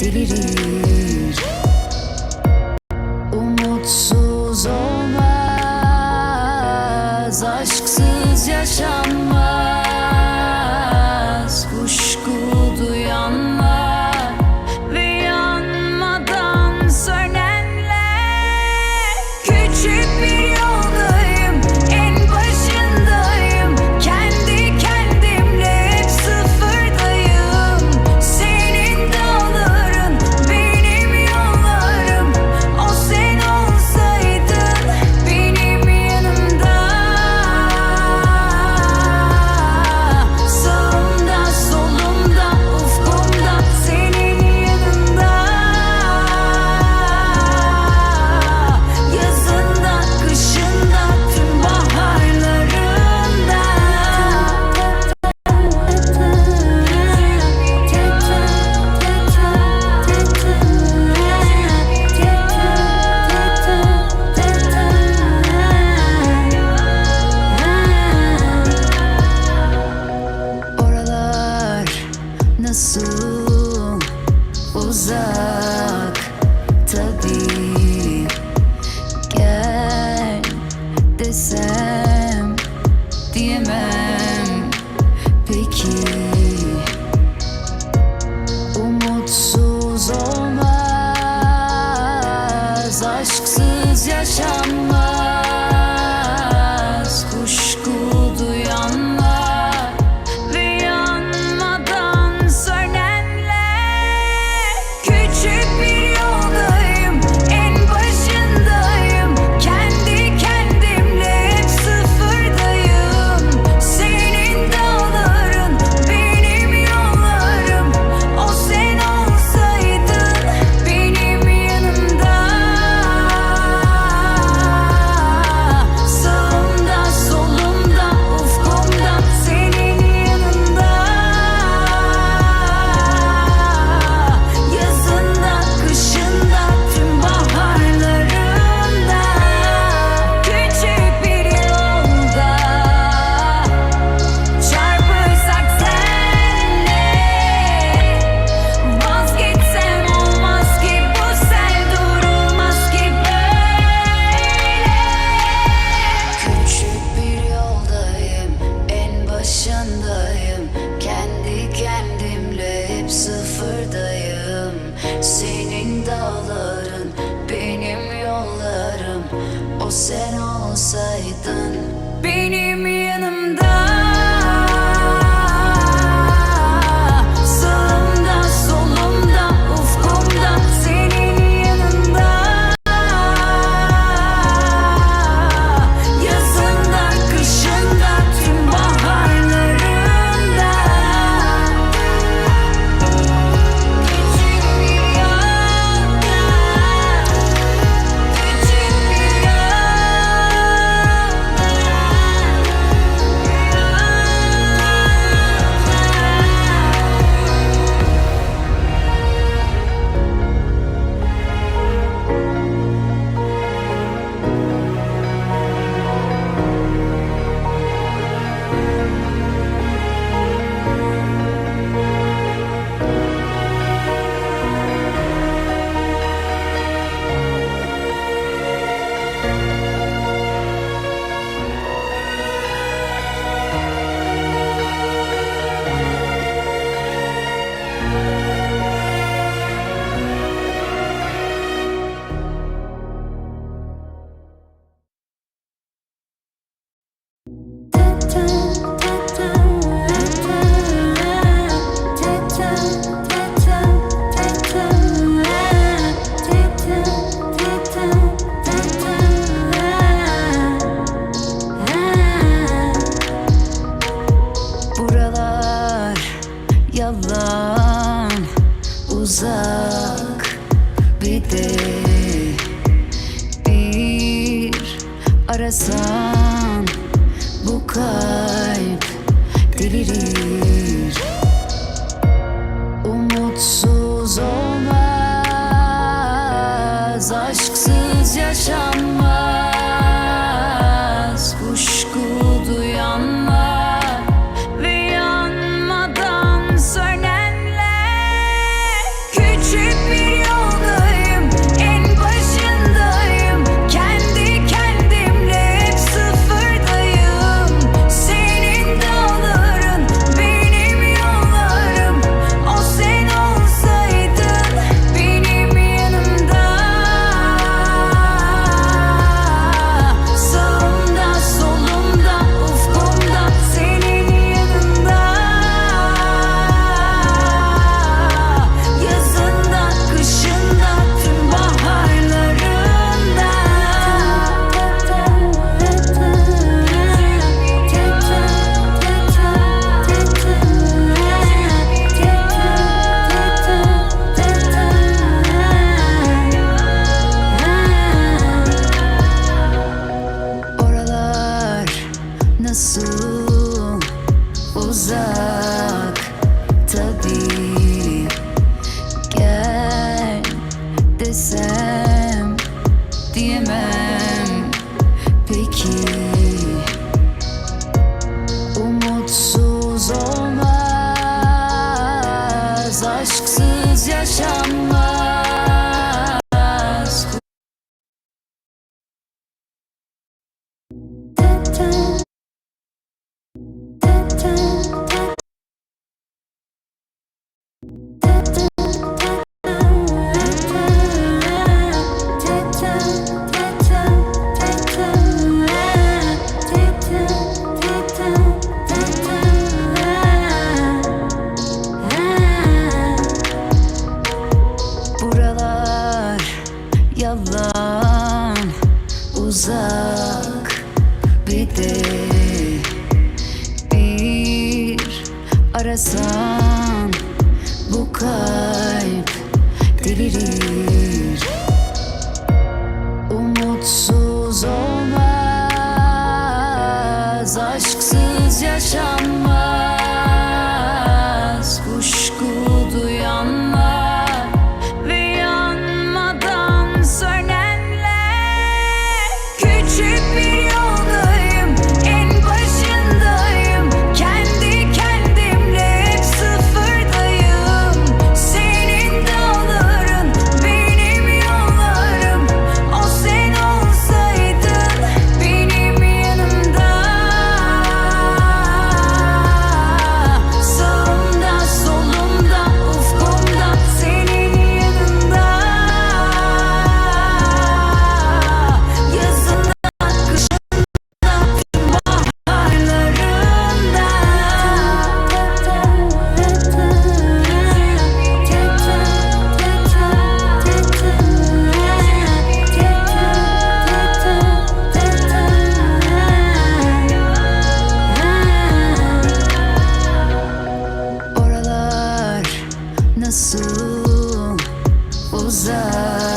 Dee dee dee. bırak bir de bir arasan bu kalp delirir. always. nerede Bir arasan bu kalp delirir. Umutsuz olmaz aşksız yaşanmaz. Муза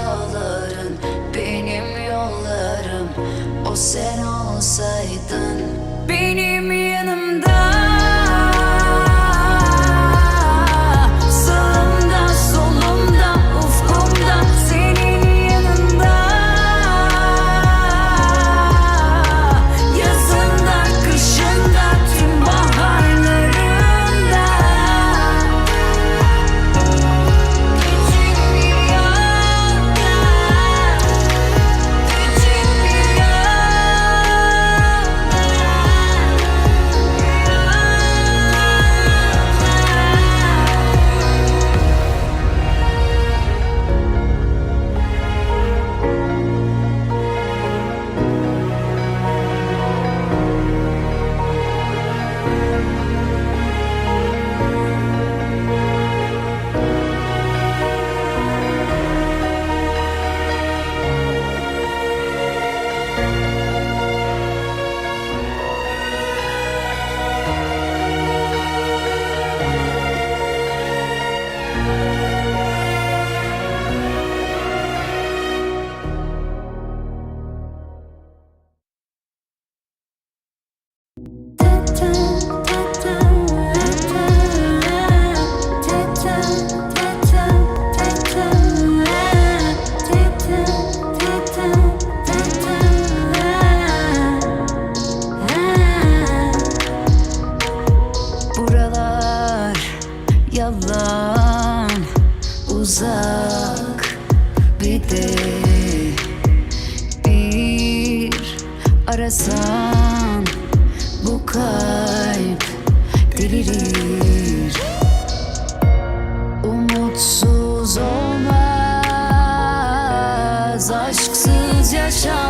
rüyaların benim yollarım. O sen olsaydın benim yanımda delirir. Umutsuz olmaz aşksız yaşanmaz